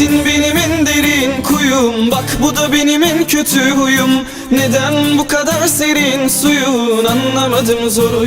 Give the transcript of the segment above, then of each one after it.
Sensin benim en derin kuyum. Bak bu da benim en kötü huyum. Neden bu kadar serin suyun? Anlamadım zor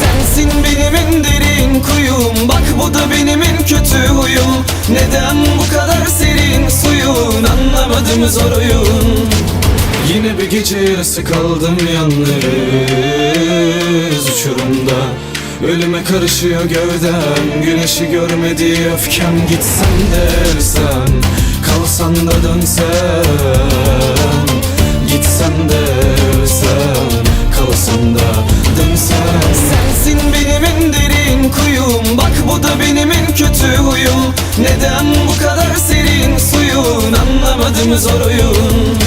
Sensin benim en derin kuyum. Bak bu da benim en kötü huyum. Neden bu kadar serin suyun? Anlamadım zor oyun. Yine bir gece yarısı kaldım yalnız uçurumda. Ölüme karışıyor gövdem. Güneşi görmedi öfkem Gitsen de ölsem Kalsan da dönsem benim en derin kuyum. Bak bu da benim en kötü huyum Neden bu kadar serin suyun? Anlamadım zor oyun.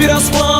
Biraz pahalı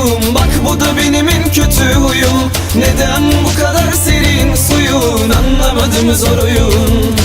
kuyum Bak bu da benim en kötü huyum Neden bu kadar serin suyun? Anlamadım zor oyun